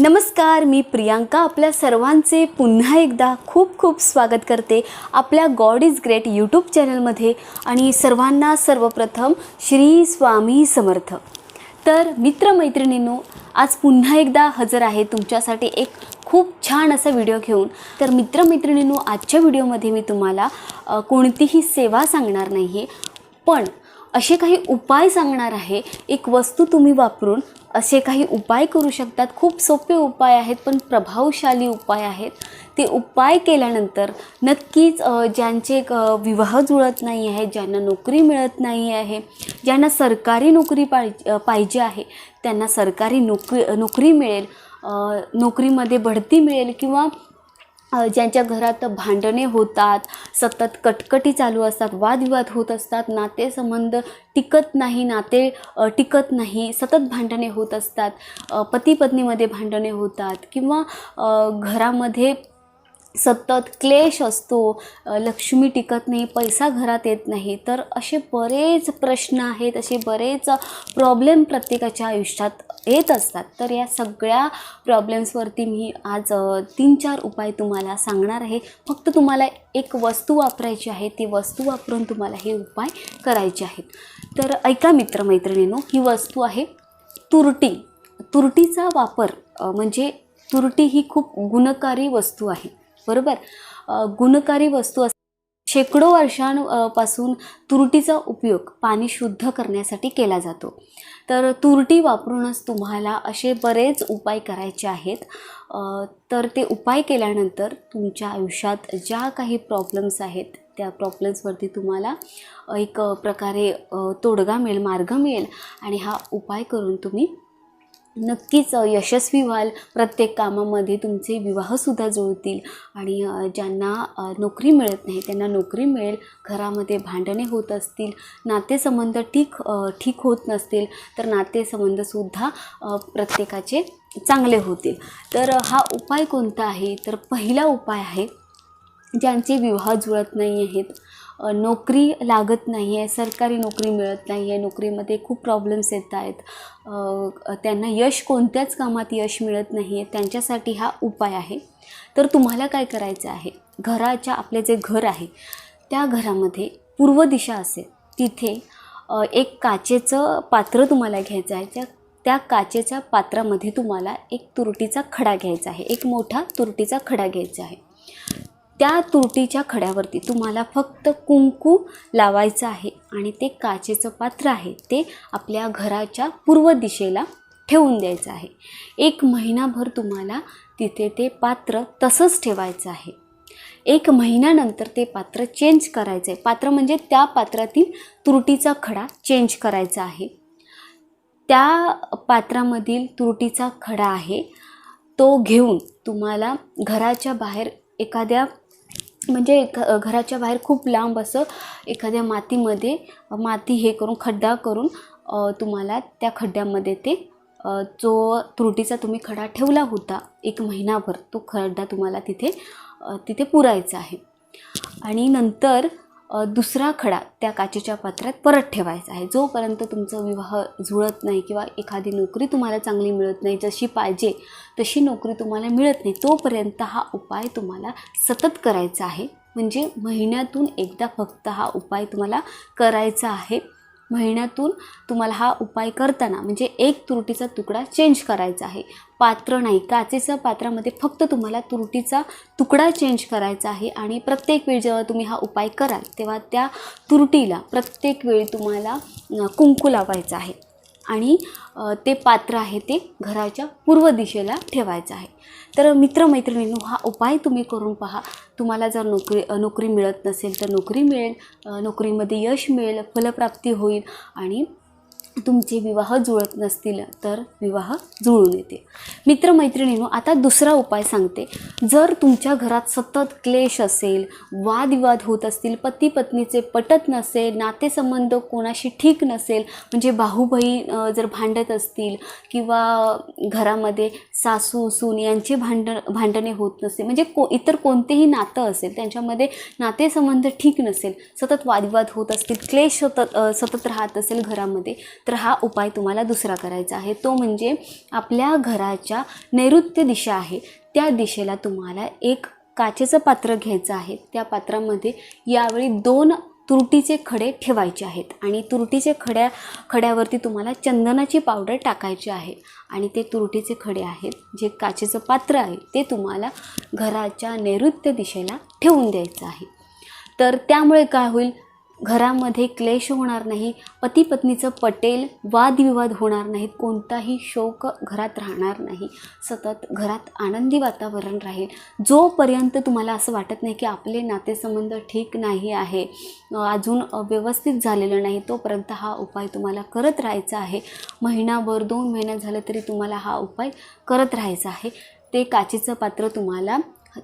नमस्कार मी प्रियांका. आपल्या सर्वांचे पुन्हा एकदा खूप खूप स्वागत करते आपल्या गॉड इज ग्रेट यूट्यूब चॅनलमध्ये आणि सर्वांना सर्वप्रथम श्री स्वामी समर्थ. तर मित्रमैत्रिणींनो आज पुन्हा एकदा हजर आहे तुमच्यासाठी एक खूप छान असा व्हिडिओ घेऊन. तर मित्रमैत्रिणींनो आजच्या व्हिडिओमध्ये मी तुम्हाला कोणतीही सेवा सांगणार नाही आहे पण असे काही उपाय सांगणार आहे. एक वस्तू तुम्ही वापरून असे काही उपाय करू शकतात. खूप सोपे उपाय आहेत पण प्रभावशाली उपाय आहेत. ते उपाय केल्यानंतर नक्कीच ज्यांचे विवाह जुळत नाही आहे ज्यांना नोकरी मिळत नाही आहे ज्यांना सरकारी नोकरी पाहिजे पाहिजे आहे त्यांना सरकारी नोकरी नोकरी मिळेल नोकरीमध्ये बढती मिळेल किंवा ज्यांच्या घरात भांडणे होतात सतत कटकटी चालू असतात वादविवाद होत असतात नातेसंबंध टिकत नाही नाते टिकत नाही सतत भांडणे होत असतात पती पत्नीमध्ये भांडणे होतात किंवा घरामध्ये सतत क्लेश असतो लक्ष्मी टिकत नाही पैसा घरात येत नाही तर असे बरेच प्रश्न आहेत असे बरेच प्रॉब्लेम प्रत्येकाच्या आयुष्यात येत असतात. तर या सगळ्या प्रॉब्लेम्सवरती मी आज तीन चार उपाय तुम्हाला सांगणार आहे. फक्त तुम्हाला एक वस्तू वापरायची आहे ती वस्तू वापरून तुम्हाला हे उपाय करायचे आहेत. तर ऐका मित्रमैत्रिणींनो ही वस्तू आहे तुरटी. तुरटीचा वापर म्हणजे तुरटी ही खूप गुणकारी वस्तू आहे. बरोबर? गुणकारी वस्तू अस शेकडो वर्षांपासून तुरटीचा उपयोग पाणी शुद्ध करण्यासाठी केला जातो. तर तुरटी वापरूनच तुम्हाला असे बरेच उपाय करायचे आहेत. तर ते उपाय केल्यानंतर तुमच्या आयुष्यात ज्या काही प्रॉब्लेम्स आहेत त्या प्रॉब्लेम्सवरती तुम्हाला एक प्रकारे तोडगा मिळेल मार्ग मिळेल आणि हा उपाय करून तुम्ही नक्कीच यशस्वी व्हाल. प्रत्येक कामामध्ये तुमचे विवाहसुद्धा जुळतील. आणि ज्यांना नोकरी मिळत नाही त्यांना नोकरी मिळेल. घरामध्ये भांडणे होत असतील. नातेसंबंध ठीक ठीक होत नसतील तर नातेसंबंधसुद्धा प्रत्येकाचे चांगले होतील. तर हा उपाय कोणता आहे? तर पहिला उपाय आहे ज्यांचे विवाह जुळत नाही आहेत. नोकरी लागत नाही आहे सरकारी नोकरी मिळत नाही आहे नोकरीमध्ये खूप प्रॉब्लेम्स येत आहेत. त्यांना यश कोणत्याच कामात यश मिळत नाही आहे त्यांच्यासाठी हा उपाय आहे. तर तुम्हाला काय करायचं आहे? घराच्या आपले जे घर आहे त्या घरामध्ये पूर्व दिशा असेल. तिथे एक काचेचं पात्र तुम्हाला घ्यायचं आहे. त्या त्या काचेच्या पात्रामध्ये तुम्हाला एक तुरटीचा खडा घ्यायचा आहे. एक मोठा तुरटीचा खडा घ्यायचा आहे. त्या तुरटीच्या खड्यावरती तुम्हाला फक्त कुंकू लावायचं आहे आणि ते काचेचं पात्र आहे ते आपल्या घराच्या पूर्व दिशेला ठेवून द्यायचं आहे. एक महिनाभर तुम्हाला तिथे ते पात्र तसंच ठेवायचं आहे. एक महिन्यानंतर ते पात्र चेंज करायचं आहे पात्र म्हणजे त्या पात्रातील तुरटीचा खडा चेंज करायचा आहे. त्या पात्रामधील तुरटीचा खडा आहे तो घेऊन तुम्हाला घराच्या बाहेर एखाद्या म्हणजे एक घराच्या बाहेर खूप लांब असं एखाद्या मातीमध्ये माती हे करून खड्डा करून तुम्हाला त्या खड्ड्यामध्ये ते जो त्रुटीचा तुम्ही खडा ठेवला होता एक महिनाभर तो खड्डा तुम्हाला तिथे तिथे पुरायचा आहे. आणि नंतर दुसरा खडा त्या काचेच्या पात्रात परत ठेवायचा आहे. जोपर्यंत तुमचा विवाह जुळत नाही किंवा एखादी नोकरी तुम्हाला चांगली मिळत नाही जशी पाहिजे तशी नोकरी तुम्हाला मिळत नाही तोपर्यंत हा उपाय तुम्हाला सतत करायचा आहे. म्हणजे महिन्यातून एकदा फक्त हा उपाय तुम्हाला करायचा आहे. महिन्यातून तुम्हाला हा उपाय करताना म्हणजे एक तुरटीचा तुकडा चेंज करायचा आहे. पात्र नाही काचेच्या पात्रामध्ये फक्त तुम्हाला तुरटीचा तुकडा चेंज करायचा आहे आणि प्रत्येक वेळी जेव्हा तुम्ही हा उपाय कराल तेव्हा त्या तुरटीला प्रत्येक वेळी तुम्हाला कुंकू लावायचं आहे. आणि ते पात्र आहे ते घराच्या पूर्व दिशेला ठेवायचं आहे. तर मित्रमैत्रिणींनो हा उपाय तुम्ही करून पहा. तुम्हाला जर नोकरी नोकरी मिळत नसेल तर नोकरी मिळेल नोकरीमध्ये यश मिळेल फलप्राप्ती होईल आणि तुमचे विवाह जुळत नसतील तर विवाह जुळून येते मित्रमैत्रिणींनो आता दुसरा उपाय सांगते. जर तुमच्या घरात सतत क्लेश असेल वादविवाद होत असतील पती पत्नीचे पटत नसेल नातेसंबंध कोणाशी ठीक नसेल म्हणजे बाहुबही जर भांडत असतील किंवा घरामध्ये सासू सून यांचे भांडण भांडणे होत नसेल म्हणजे को इतर कोणतेही नातं असेल त्यांच्यामध्ये नातेसंबंध ठीक नसेल सतत वादविवाद होत असतील क्लेश सतत सतत राहत असेल घरामध्ये तर हा उपाय तुम्हाला दुसरा करायचा आहे. तो म्हणजे आपल्या घराच्या नैऋत्य दिशा आहे. त्या दिशेला तुम्हाला एक काचेचं पात्र घ्यायचं आहे. त्या पात्रामध्ये यावेळी दोन तुरटीचे खडे ठेवायचे आहेत आणि तुरटीचे खड्या खड्यावरती तुम्हाला चंदनाची पावडर टाकायची आहे आणि ते तुरटीचे खडे आहेत. जे काचेचं पात्र आहे ते तुम्हाला घराच्या नैऋत्य दिशेला ठेवून द्यायचं आहे. तर त्यामुळे काय होईल? घरामध्ये क्लेश होणार नाही पती पत्नीचं पटेल वादविवाद होणार नाहीत कोणताही शोक घरात राहणार नाही. सतत घरात आनंदी वातावरण राहील. जोपर्यंत तुम्हाला असं वाटत नाही की आपले नातेसंबंध ठीक नाही आहे अजून व्यवस्थित झालेलं नाही तोपर्यंत हा उपाय तुम्हाला करत राहायचा आहे. महिनाभर दोन महिना झालं तरी तुम्हाला हा उपाय करत राहायचा आहे. ते काचेचं पात्र तुम्हाला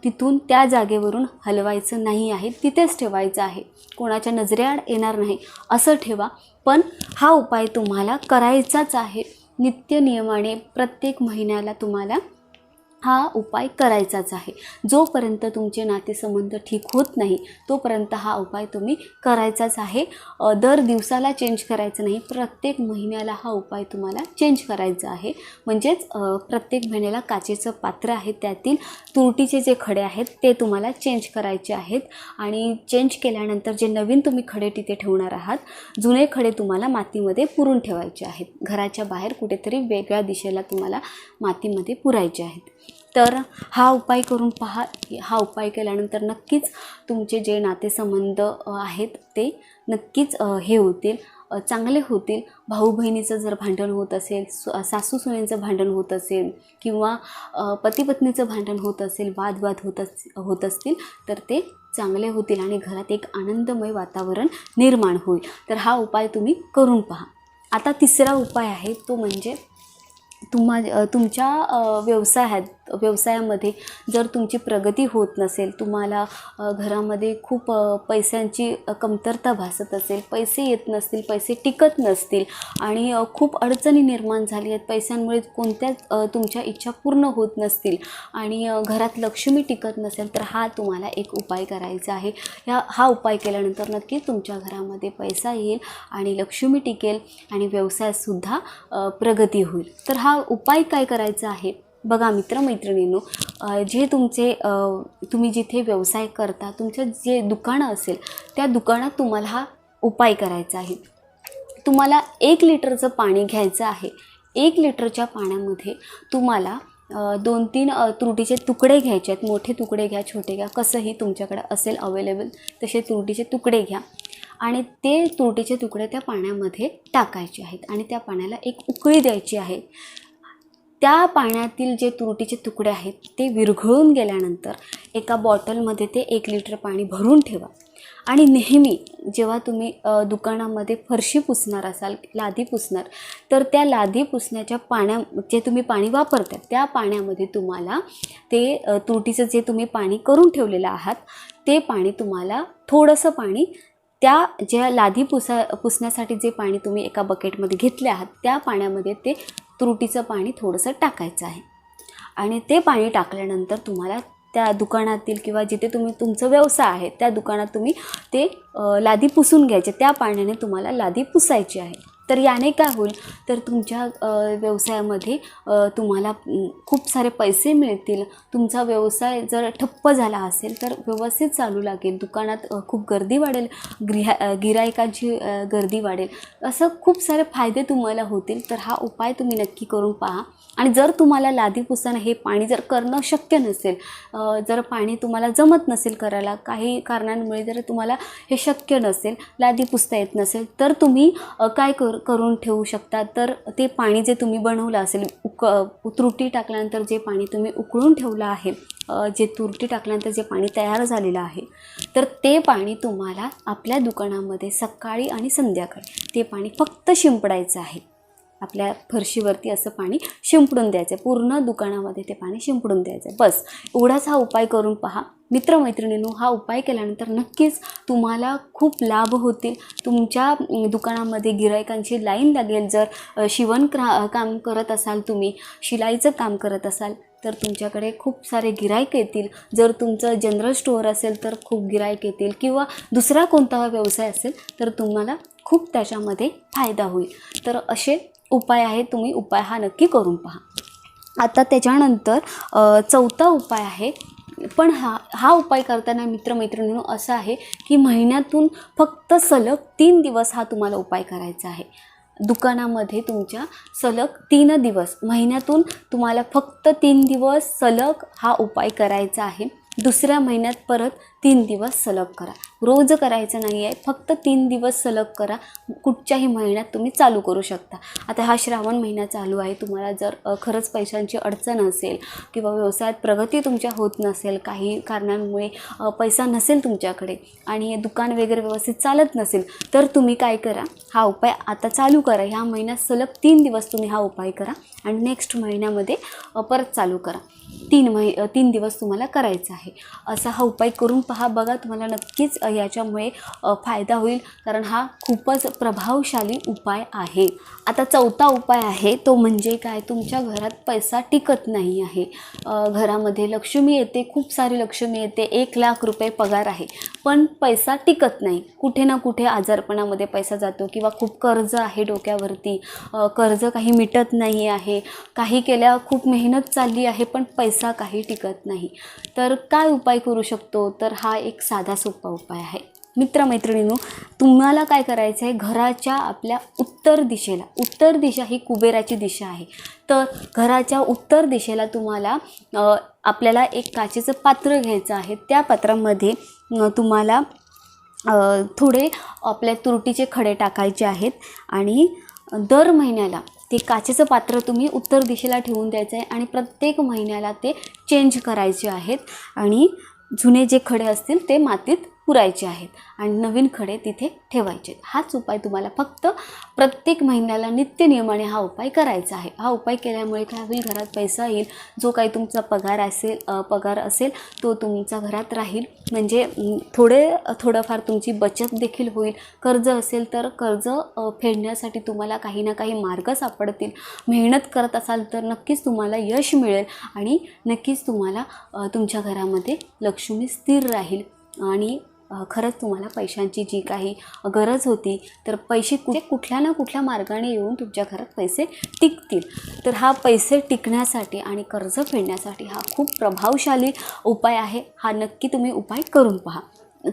तिथून त्या जागेवरून हलवायचं नाही आहे. तिथेच ठेवायचं आहे. कोणाच्या नजरेआड येणार नाही. असं ठेवा. पण हा उपाय तुम्हाला करायचाच आहे. नित्य नियमाने प्रत्येक महिन्याला तुम्हाला हा उपाय करायचाच आहे. जोपर्यंत तुमचे नातेसंबंध ठीक होत नाही तोपर्यंत हा उपाय तुम्ही करायचाच आहे. दर दिवसाला चेंज करायचं नाही प्रत्येक महिन्याला हा उपाय तुम्हाला चेंज करायचा आहे. म्हणजेच प्रत्येक महिन्याला काचेचं पात्र आहे त्यातील तुरटीचे जे खडे आहेत ते तुम्हाला चेंज करायचे आहेत. आणि चेंज केल्यानंतर जे नवीन तुम्ही खडे तिथे ठेवणार आहात जुने खडे तुम्हाला मातीमध्ये पुरून ठेवायचे आहेत. घराच्या बाहेर कुठेतरी वेगळ्या दिशेला तुम्हाला मातीमध्ये पुरायचे आहेत. तर हा उपाय करून पहा. हा उपाय केल्यानंतर नक्कीच तुमचे जे नातेसंबंध आहेत ते नक्कीच हे होतील. चांगले होतील. भाऊ बहिणीचं जर भांडण होत असेल सासू सुनेचं भांडण होत असेल किंवा पतीपत्नीचं पती पत्नीचं भांडण होत असेल वादवाद होत अस होत असतील तर ते चांगले होतील आणि घरात एक आनंदमय वातावरण निर्माण होईल. तर हा उपाय तुम्ही करून पहा. आता तिसरा उपाय आहे तो म्हणजे तुम्हा तुमच्या व्यवसायात व्यवसायामध्ये जर तुमची प्रगती होत नसेल तुम्हाला घरामध्ये खूप पैशांची कमतरता भासत असेल पैसे येत नसतील पैसे टिकत नसतील आणि खूप अडचणी निर्माण झाली आहेत पैशांमुळे कोणत्याच तुमच्या इच्छा पूर्ण होत नसतील आणि घरात लक्ष्मी टिकत नसेल तर हा तुम्हाला एक उपाय करायचा आहे. ह्या हा उपाय केल्यानंतर नक्कीच तुमच्या घरामध्ये पैसा येईल आणि लक्ष्मी टिकेल आणि व्यवसायसुद्धा प्रगती होईल. तर हा उपाय काय करायचा आहे? बघा मित्रमैत्रिणींनो जे तुमचे तुम्ही जिथे व्यवसाय करता तुमचं जे दुकानं असेल त्या दुकानात तुम्हाला हा उपाय करायचा आहे. तुम्हाला एक लिटरचं पाणी घ्यायचं आहे. एक लिटरच्या पाण्यामध्ये तुम्हाला दोन तीन त्रुटीचे तुरटीचे तुकडे घ्यायचे आहेत. मोठे तुकडे घ्या छोटे घ्या कसंही तुमच्याकडे असेल अवेलेबल तसे तुरटीचे तुकडे घ्या. आणि ते तुरटीचे तुकडे त्या पाण्यामध्ये टाकायचे आहेत. आणि त्या पाण्याला एक उकळी द्यायची आहे. त्या पाण्यातील जे तुरटीचे तुकडे आहेत ते विरघळून गेल्यानंतर एका बॉटलमध्ये ते एक लिटर पाणी भरून ठेवा. आणि नेहमी जेव्हा तुम्ही दुकानामध्ये फरशी पुसणार असाल लादी पुसणार तर त्या लादी पुसण्याच्या पाण्या जे तुम्ही पाणी वापरता त्या पाण्यामध्ये तुम्हाला ते तुरटीचं जे तुम्ही पाणी करून ठेवलेलं आहात ते पाणी तुम्हाला थोडंसं पाणी त्या ज्या लादी पुसा पुसण्यासाठी जे पाणी तुम्ही एका बकेटमध्ये घेतले आहात त्या पाण्यामध्ये ते तुरटीचं पाणी थोडंसं टाकायचं आहे. आणि ते पाणी टाकल्यानंतर तुम्हाला त्या दुकानातील किंवा जिथे तुम्ही तुमचं व्यवसाय आहे त्या दुकानात तुम्ही ते लादी पुसून घ्यायचे. त्या पाण्याने तुम्हाला लादी पुसायची आहे. तर याने काय होईल? तर तुमच्या व्यवसायामध्ये तुम्हाला खूप सारे पैसे मिळतील. तुमचा व्यवसाय जर ठप्प झाला असेल तर व्यवस्थित चालू लागेल. दुकानात खूप गर्दी वाढेल. ग्रिहा गिरायकाची गर्दी वाढेल. असं खूप सारे फायदे तुम्हाला होतील. तर हा उपाय तुम्ही नक्की करून पहा. आणि जर तुम्हाला लादी पुसणं हे पाणी जर करणं शक्य नसेल जर पाणी तुम्हाला जमत नसेल करायला काही कारणांमुळे जर तुम्हाला हे शक्य नसेल लादी पुसता येत नसेल तर तुम्ही काय करू करून ठेवू शकता. तर ते पाणी जे तुम्ही बनवलं असेल उक तुरटी टाकल्यानंतर जे पाणी तुम्ही उकळून ठेवलं आहे जे तुरटी टाकल्यानंतर जे पाणी तयार झालेलं आहे तर ते पाणी तुम्हाला आपल्या दुकानामध्ये सकाळी आणि संध्याकाळी ते पाणी फक्त शिंपडायचं आहे. आपल्या फरशीवरती असं पाणी शिंपडून द्यायचं. पूर्ण दुकानामध्ये ते पाणी शिंपडून द्यायचं. बस एवढाच हा उपाय करून पहा. मित्रमैत्रिणींनो हा उपाय केल्यानंतर नक्कीच तुम्हाला खूप लाभ होतील. तुमच्या दुकानामध्ये गिरायकांची लाईन लागेल. जर शिवणक्रा शिवण क्रा काम करत असाल तुम्ही शिलाईचं काम करत असाल तर तुमच्याकडे खूप सारे गिरायक येतील. जर तुमचं जनरल स्टोअर असेल तर खूप गिरायक येतील. किंवा दुसरा कोणता व्यवसाय असेल तर तुम्हाला खूप त्याच्यामध्ये फायदा होईल. तर असे उपाय आहे तुम्ही उपाय हा नक्की करून पहा. आता त्याच्यानंतर चौथा उपाय आहे. पण हा हा उपाय करताना मित्रमैत्रिणींनो असं आहे की महिन्यातून फक्त सलग तीन दिवस हा तुम्हाला उपाय करायचा आहे. दुकानामध्ये तुमच्या सलग तीन दिवस महिन्यातून तुम्हाला फक्त तीन दिवस सलग हा उपाय करायचा आहे. दुसऱ्या महिन्यात परत तीन दिवस सलग करा. रोज करायचं नाही आहे फक्त तीन दिवस सलग करा. कुठच्याही महिन्यात तुम्ही चालू करू शकता. आता हा श्रावण महिना चालू आहे तुम्हाला जर खरंच पैशांची अडचण असेल किंवा व्यवसायात प्रगती तुमच्या होत नसेल काही कारणांमुळे पैसा नसेल तुमच्याकडे आणि दुकान वगैरे व्यवस्थित चालत नसेल तर तुम्ही काय करा हा उपाय आता चालू करा. ह्या महिन्यात सलग तीन दिवस तुम्ही हा उपाय करा आणि नेक्स्ट महिन्यामध्ये परत चालू करा. तीन महि तीन दिवस तुम्हाला करायचा आहे. असा हा उपाय करून पहा बघा तुम्हाला नक्कीच याच्यामुळे फायदा होईल कारण हा खूपच प्रभावशाली उपाय आहे. आता चौथा उपाय आहे तो म्हणजे काय? तुमच्या घरात पैसा टिकत नाही आहे. घरामध्ये लक्ष्मी येते खूप सारी लक्ष्मी येते एक लाख रुपये पगार आहे. पण पैसा टिकत नाही. कुठे ना कुठे आजारपणामध्ये पैसा जातो किंवा खूप कर्ज आहे डोक्यावरती. कर्ज काही मिटत नाही आहे. काही केल्या खूप मेहनत चालली आहे पण पैसा काही टिकत नाही. तर काय उपाय करू शकतो? तर हा एक साधा सोपा उपाय आहे. मित्रमैत्रिणींनो तुम्हाला काय करायचं आहे घराच्या आपल्या उत्तर दिशेला. उत्तर दिशा ही कुबेराची दिशा आहे. तर घराच्या उत्तर दिशेला तुम्हाला आपल्याला एक काचेचं पात्र घ्यायचं आहे. त्या पात्रामध्ये तुम्हाला थोडे आपल्या तुरटीचे खडे टाकायचे आहेत आणि दर महिन्याला ते काचेचं पात्र तुम्ही उत्तर दिशेला ठेवून द्यायचं आहे आणि प्रत्येक महिन्याला ते चेंज करायचे आहेत. आणि जुने जे खडे असतील ते मातीत पुरायचे आहेत आणि नवीन खडे तिथे ठेवायचे आहेत. हाच उपाय तुम्हाला फक्त प्रत्येक महिन्याला नित्यनियमाने हा उपाय करायचा आहे. हा उपाय केल्यामुळे काय होईल घरात पैसा येईल. जो काही तुमचा पगार असेल पगार असेल तो तुमचा घरात राहील. म्हणजे थोडे थोडंफार तुमची बचत देखील होईल. कर्ज असेल तर कर्ज फेडण्यासाठी तुम्हाला काही ना काही मार्ग सापडतील. मेहनत करत असाल तर नक्कीच तुम्हाला यश मिळेल आणि नक्कीच तुम्हाला तुमच्या घरामध्ये लक्ष्मी स्थिर राहील. आणि खरंच तुम्हाला पैशांची जी काही गरज होती तर पैसे कुठे कुठल्या ना कुठल्या मार्गाने येऊन तुमच्या घरात पैसे टिकतील. तर हा पैसे टिकण्यासाठी आणि कर्ज फेडण्यासाठी हा खूप प्रभावशाली उपाय आहे. हा नक्की तुम्ही उपाय करून पहा.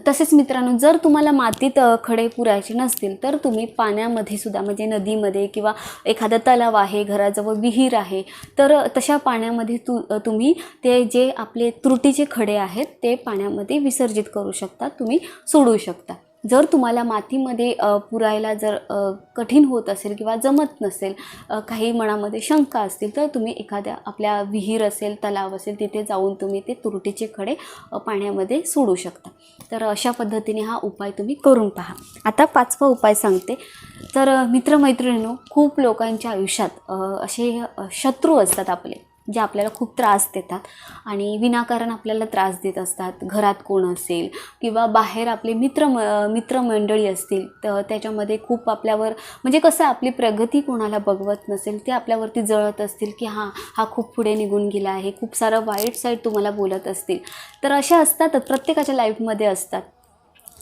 तसेच मित्रांनो जर तुम्हाला मातीत खडे पुरायचे नसतील तर तुम्ही पाण्यामध्ये सुद्धा म्हणजे नदीमध्ये किंवा एखादा तलाव आहे घराजवळ विहीर आहे तर तशा पाण्यामध्ये तु तुम्ही ते जे आपले त्रुटीचे खडे आहेत ते पाण्यामध्ये विसर्जित करू शकता तुम्ही सोडू शकता. जर तुम्हाला मातीमध्ये पुरायला जर कठीण होत असेल किंवा जमत नसेल काही मनामध्ये शंका असतील तर तुम्ही एखाद्या आपल्या विहीर असेल तलाव असेल तिथे जाऊन तुम्ही ते तुरटीचे खडे पाण्यामध्ये सोडू शकता. तर अशा पद्धतीने हा उपाय तुम्ही करून पहा. आता पाचवा उपाय सांगते. तर अ, मित्रमैत्रिणींनो खूप लोकांच्या आयुष्यात असे शत्रू असतात आपले. जे आपल्याला खूप त्रास देतात. आणि विनाकारण आपल्याला त्रास देत असतात. घरात कोण असेल किंवा बाहेर आपले मित्र म मित्रमंडळी असतील तर त्याच्यामध्ये खूप आपल्यावर म्हणजे कसं आपली प्रगती कोणाला बघवत नसेल ते आपल्यावरती जळत असतील की हां हा खूप पुढे निघून गेला आहे. खूप सारं वाईट साईड तुम्हाला बोलत असतील. तर अशा असतातच. प्रत्येकाच्या लाईफमध्ये असतात.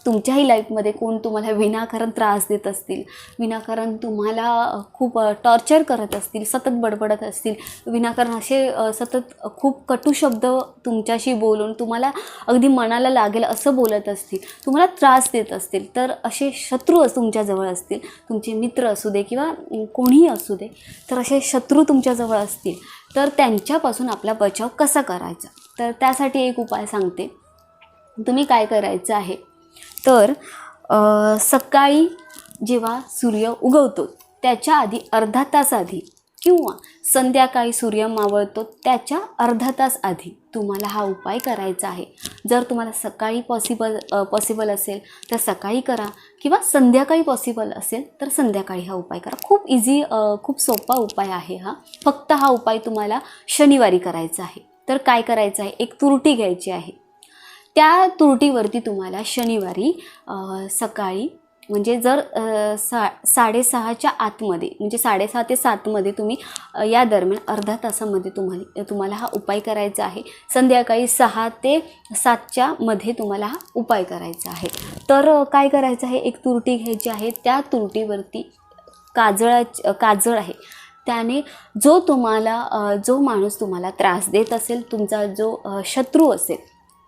तुमच्याही लाईफमध्ये कोण तुम्हाला विनाकारण त्रास देत असतील विनाकारण तुम्हाला खूप टॉर्चर करत असतील सतत बडबडत असतील विनाकारण असे सतत खूप कटू शब्द तुमच्याशी बोलून तुम्हाला अगदी मनाला लागेल असं बोलत असतील तुम्हाला त्रास देत असतील तर असे शत्रू तुमच्याजवळ असतील तुमचे मित्र असू दे किंवा कोणीही असू दे तर असे शत्रू तुमच्याजवळ असतील तर त्यांच्यापासून आपला बचाव कसा करायचा? तर त्यासाठी एक उपाय सांगते. तुम्ही काय करायचं आहे? तर सकाळी जेव्हा सूर्य उगवतो त्याच्या आधी अर्धा तास आधी किंवा संध्याकाळी सूर्य मावळतो त्याच्या अर्धा तास आधी तुम्हाला हा उपाय करायचा आहे. जर तुम्हाला सकाळी पॉसिबल पॉसिबल असेल तर सकाळी करा किंवा संध्याकाळी पॉसिबल असेल तर संध्याकाळी हा उपाय करा. खूप इझी खूप सोपा उपाय आहे हा. फक्त हा उपाय तुम्हाला शनिवारी करायचा आहे. तर काय करायचं आहे? एक तुरटी घ्यायची आहे. त्या तुरटीवरती तुम्हाला शनिवारी सकाळी म्हणजे जर सा साडेसहाच्या आतमध्ये म्हणजे साडेसहा ते सातमध्ये तुम्ही या दरम्यान अर्धा तासामध्ये तुम्हाला तुम्हाला हा उपाय करायचा आहे. संध्याकाळी सहा ते सातच्या मध्ये तुम्हाला हा उपाय करायचा आहे. तर काय करायचं आहे? एक तुरटी घ्यायची आहे. त्या तुरटीवरती काजळा काजळ आहे. त्याने जो तुम्हाला जो माणूस तुम्हाला त्रास देत असेल तुमचा जो शत्रू असेल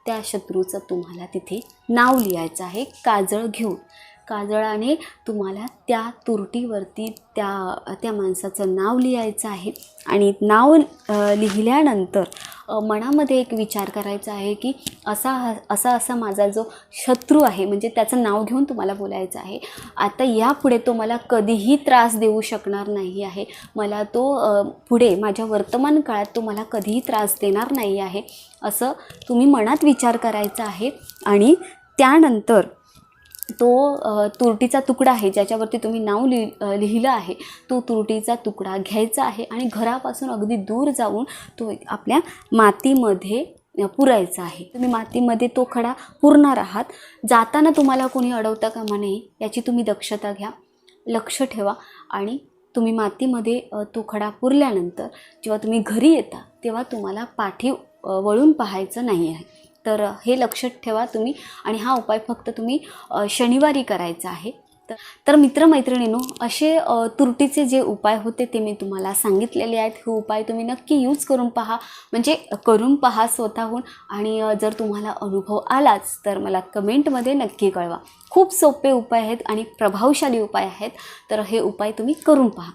त्या शत्रूचं तुम्हाला तिथे नाव लिहायचं आहे काजळ घेऊन. काजळाने तुम्हाला त्या तुरटीवरती त्या त्या माणसाचं नाव लिहायचं आहे. आणि नाव लिहिल्यानंतर मनामध्ये एक विचार करायचा आहे की असा हा- असा असा माझा जो शत्रू आहे म्हणजे त्याचं नाव घेऊन तुम्हाला बोलायचं आहे. आता यापुढे तो मला कधीही त्रास देऊ शकणार नाही आहे. मला तो पुढे माझ्या वर्तमान काळात तो मला कधीही त्रास देणार नाही आहे. असं तुम्ही मनात विचार करायचा आहे. आणि त्यानंतर तो तुरटीचा तुकडा आहे ज्याच्यावरती तुम्ही नाव लिह लिहिलं आहे तो तुरटीचा तुकडा घ्यायचा आहे आणि घरापासून अगदी दूर जाऊन तो आपल्या मातीमध्ये पुरायचा आहे. तुम्ही मातीमध्ये तो खडा पुरणार आहात. जाताना तुम्हाला कोणी अडवता कामा नये याची तुम्ही दक्षता घ्या लक्ष ठेवा आणि तुम्ही मातीमध्ये तो खडा पुरल्यानंतर जेव्हा तुम्ही घरी येता तेव्हा तुम्हाला पाठी वळून पाहायचं नाही आहे. तर हे लक्षात ठेवा तुम्ही. आणि हा उपाय फक्त तुम्ही शनिवारी करायचा आहे. तर तर मित्रमैत्रिणींनो असे तुरटीचे जे उपाय होते ते मी तुम्हाला सांगितलेले आहेत. हे उपाय तुम्ही नक्की यूज करून पहा. म्हणजे करून पहा स्वतःहून. आणि जर तुम्हाला अनुभव आलाच तर मला कमेंटमध्ये नक्की कळवा. खूप सोपे उपाय आहेत आणि प्रभावशाली उपाय आहेत. तर हे उपाय तुम्ही करून पहा.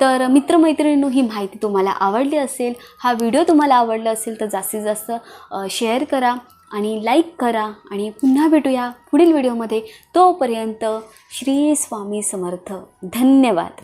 तर मित्रमैत्रिणींनो ही माहिती तुम्हाला आवडली असेल हा व्हिडिओ तुम्हाला आवडला असेल तर जास्तीत जास्त शेअर करा आणि लाईक करा आणि पुन्हा भेटूया पुढील व्हिडिओमध्ये. तोपर्यंत श्री स्वामी समर्थ. धन्यवाद.